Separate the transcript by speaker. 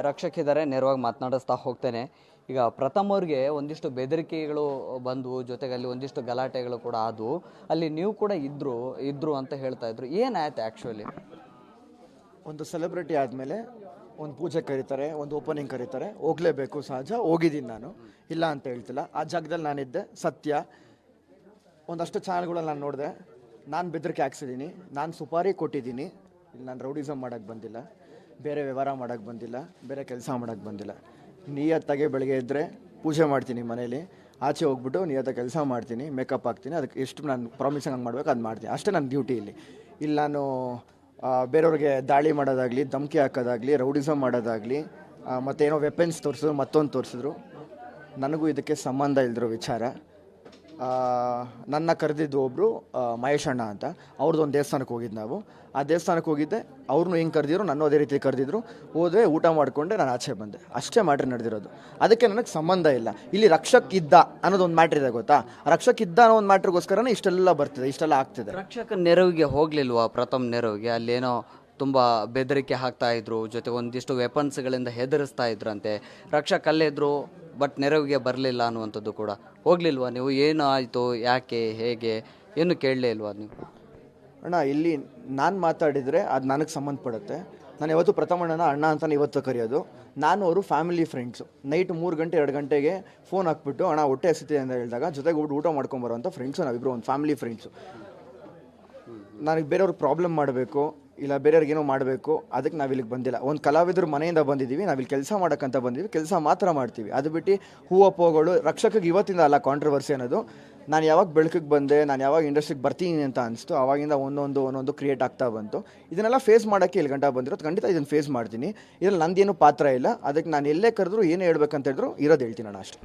Speaker 1: ರಕ್ಷಕಿದ್ದಾರೆ ನೇರವಾಗಿ ಮಾತನಾಡಿಸ್ತಾ ಹೋಗ್ತೇನೆ. ಈಗ ಪ್ರಥಮ್ ಅವ್ರಿಗೆ ಒಂದಿಷ್ಟು ಬೆದರಿಕೆಗಳು ಬಂದವು ಜೊತೆಗೆ ಅಲ್ಲಿ ಒಂದಿಷ್ಟು ಗಲಾಟೆಗಳು ಕೂಡ ಆದವು. ಅಲ್ಲಿ ನೀವು ಕೂಡ ಇದ್ರು ಇದ್ರು ಅಂತ ಹೇಳ್ತಾ ಇದ್ರು. ಏನಾಯ್ತು ಆ್ಯಕ್ಚುಲಿ
Speaker 2: ಒಂದು ಸೆಲೆಬ್ರಿಟಿ ಆದಮೇಲೆ ಒಂದು ಪೂಜೆ ಕರೀತಾರೆ, ಒಂದು ಓಪನಿಂಗ್ ಕರೀತಾರೆ. ಹೋಗಲೇಬೇಕು ಸಹಜ, ಹೋಗಿದ್ದೀನಿ ನಾನು. ಇಲ್ಲ ಅಂತ ಹೇಳ್ತಿಲ್ಲ. ಆ ಜಾಗದಲ್ಲಿ ನಾನಿದ್ದೆ, ಸತ್ಯ. ಒಂದಷ್ಟು ಚಾನಲ್ಗಳಲ್ಲಿ ನಾನು ನೋಡಿದೆ. ನಾನು ಬೆದರಿಕೆ ಹಾಕ್ಸಿದ್ದೀನಿ. ನಾನು ಸುಪಾರಿ ಕೊಟ್ಟಿದ್ದೀನಿ. ಇಲ್ಲಿ ನಾನು ರೌಡಿಸಮ್ ಮಾಡೋಕ್ಕೆ ಬಂದಿಲ್ಲ. ಬೇರೆ ವ್ಯವಹಾರ ಮಾಡೋಕ್ಕೆ ಬಂದಿಲ್ಲ, ಬೇರೆ ಕೆಲಸ ಮಾಡೋಕ್ಕೆ ಬಂದಿಲ್ಲ. ನಿಯತ್ತಾಗೆ ಬೆಳಗ್ಗೆ ಇದ್ದರೆ ಪೂಜೆ ಮಾಡ್ತೀನಿ ಮನೇಲಿ, ಆಚೆ ಹೋಗ್ಬಿಟ್ಟು ನಿಯತ್ತ ಕೆಲಸ ಮಾಡ್ತೀನಿ ಮೇಕಪ್ ಹಾಕ್ತೀನಿ ಅದಕ್ಕೆ ಎಷ್ಟು ನಾನು ಪ್ರಾಮಿಸಿಂಗ್ ಹಂಗೆ ಮಾಡಬೇಕು ಅದು ಮಾಡ್ತೀನಿ. ಅಷ್ಟೇ ನನ್ನ ಡ್ಯೂಟಿ ಇಲ್ಲಿ. ಇಲ್ಲಿ ನಾನು ಬೇರೆಯವ್ರಿಗೆ ದಾಳಿ ಮಾಡೋದಾಗಲಿ, ಧಮಕಿ ಹಾಕೋದಾಗಲಿ ರೌಡಿಸಮ್ ಮಾಡೋದಾಗಲಿ ಮತ್ತೇನೋ ವೆಪನ್ಸ್ ತೋರಿಸಿದ್ರು, ಮತ್ತೊಂದು ತೋರಿಸಿದ್ರು. ನನಗೂ ಇದಕ್ಕೆ ಸಂಬಂಧ ಇಲ್ದಿರೋ ವಿಚಾರ. ನನ್ನ ಕರೆದಿದ್ದು ಒಬ್ಬರು ಮಹೇಶ್ ಅಣ್ಣ ಅಂತ. ಅವ್ರದ್ದು ಒಂದು ದೇವಸ್ಥಾನಕ್ಕೆ ಹೋಗಿದ್ದು ನಾವು. ಆ ದೇವಸ್ಥಾನಕ್ಕೆ ಹೋಗಿದ್ದೆ. ಅವ್ರನ್ನೂ ಹಿಂಗೆ ಕರೆದಿದ್ರು, ನನ್ನ ಅದೇ ರೀತಿ ಕರೆದಿದ್ರು. ಹೋದ್ರೆ ಊಟ ಮಾಡಿಕೊಂಡೆ, ನಾನು ಆಚೆ ಬಂದೆ. ಅಷ್ಟೇ ಮ್ಯಾಟ್ರ್ ನಡೆದಿರೋದು. ಅದಕ್ಕೆ ನನಗೆ ಸಂಬಂಧ ಇಲ್ಲ. ಇಲ್ಲಿ ರಕ್ಷಕ್ ಇದ್ದ ಅನ್ನೋದು ಒಂದು ಮ್ಯಾಟ್ರ್ ಇದೆ ಗೊತ್ತಾ? ರಕ್ಷಕ್ ಇದ್ದ ಅನ್ನೋ ಒಂದು ಮ್ಯಾಟ್ರಿಗೋಸ್ಕರನೇ ಇಷ್ಟೆಲ್ಲ ಬರ್ತಿದೆ, ಇಷ್ಟೆಲ್ಲ ಆಗ್ತಿದೆ.
Speaker 1: ರಕ್ಷಕ ನೆರವಿಗೆ ಹೋಗ್ಲಿಲ್ವಾ? ಪ್ರಥಮ್ ನೆರವಿಗೆ. ಅಲ್ಲೇನೋ ತುಂಬ ಬೆದರಿಕೆ ಹಾಕ್ತಾ ಇದ್ರು, ಜೊತೆ ಒಂದಿಷ್ಟು ವೆಪನ್ಸ್ಗಳಿಂದ ಹೆದರಿಸ್ತಾ ಇದ್ರಂತೆ. ರಕ್ಷಕ್ ಅಲ್ಲೇ ಇದ್ರು ಬಟ್ ನೆರವಿಗೆ ಬರಲಿಲ್ಲ ಅನ್ನುವಂಥದ್ದು ಕೂಡ. ಹೋಗಲಿಲ್ವಾ ನೀವು? ಏನು ಆಯಿತು? ಯಾಕೆ? ಹೇಗೆ? ಏನು ಕೇಳಲೇ ಇಲ್ವಾ ನೀವು?
Speaker 2: ಅಣ್ಣ, ಇಲ್ಲಿ ನಾನು ಮಾತಾಡಿದರೆ ಅದು ನನಗೆ ಸಂಬಂಧಪಡುತ್ತೆ. ನಾನು ಯಾವತ್ತು ಪ್ರಥಮ ಅಣ್ಣನ ಅಣ್ಣ ಅಂತ ಇವತ್ತು ಕರೆಯೋದು. ನಾನು ಅವರು ಫ್ಯಾಮಿಲಿ ಫ್ರೆಂಡ್ಸು ನೈಟ್ ಮೂರು ಗಂಟೆ, ಎರಡು ಗಂಟೆಗೆ ಫೋನ್ ಹಾಕ್ಬಿಟ್ಟು, ಅಣ್ಣ, ಹೊಟ್ಟೆ ಹಸಿತಿ ಅಂತ ಹೇಳಿದಾಗ ಜೊತೆಗೆ ಊಟ ಊಟ ಮಾಡ್ಕೊಂಬರುವಂಥ ಫ್ರೆಂಡ್ಸು ನಾವಿಬ್ಬರು ಒಂದು ಫ್ಯಾಮಿಲಿ ಫ್ರೆಂಡ್ಸು ನನಗೆ ಬೇರೆಯವ್ರಿಗೆ ಪ್ರಾಬ್ಲಮ್ ಮಾಡಬೇಕು. ಇಲ್ಲ, ಬೇರೆಯವ್ರಿಗೆ ಏನೋ ಮಾಡಬೇಕು, ಅದಕ್ಕೆ ನಾವು ಇಲ್ಲಿಗೆ ಬಂದಿಲ್ಲ. ಒಂದು ಕಲಾವಿದ್ರ ಮನೆಯಿಂದ ಬಂದಿದ್ದೀವಿ ನಾವಿಲ್ಲಿ ಕೆಲಸ ಮಾಡೋಕ್ಕಂತ ಬಂದಿದ್ದೀವಿ ಕೆಲಸ ಮಾತ್ರ ಮಾಡ್ತೀವಿ. ಅದು ಬಿಟ್ಟು ಹೂವಪ್ಪಗಳು ರಕ್ಷಕಗೆ ಇವತ್ತಿಂದ ಅಲ್ಲ ಕಾಂಟ್ರವರ್ಸಿ ಅನ್ನೋದು. ನಾನು ಯಾವಾಗ ಬೆಳಕಿಗೆ ಬಂದೆ, ನಾನು ಯಾವಾಗ ಇಂಡಸ್ಟ್ರಿಗೆ ಬರ್ತೀನಿ ಅಂತ ಅನಿಸ್ತು ಆವಾಗಿಂದ ಒಂದೊಂದು ಒಂದೊಂದು ಕ್ರಿಯೇಟ್ ಆಗ್ತಾ ಬಂತು. ಇದನ್ನೆಲ್ಲ ಫೇಸ್ ಮಾಡೋಕ್ಕೆ ಇಲ್ಲಿ ಗಂಟ ಬಂದಿರೋದು, ಖಂಡಿತ ಇದನ್ನು ಫೇಸ್ ಮಾಡ್ತೀನಿ. ಇದರಲ್ಲಿ ನಂದೇನು ಪಾತ್ರ ಇಲ್ಲ, ಅದಕ್ಕೆ ನಾನು ಎಲ್ಲೇ ಕರೆದ್ರು ಏನು ಹೇಳ್ಬೇಕಂತ ಹೇಳಿದ್ರು ಇರೋದು ಹೇಳ್ತೀನಿ ನಾನು ಅಷ್ಟೇ.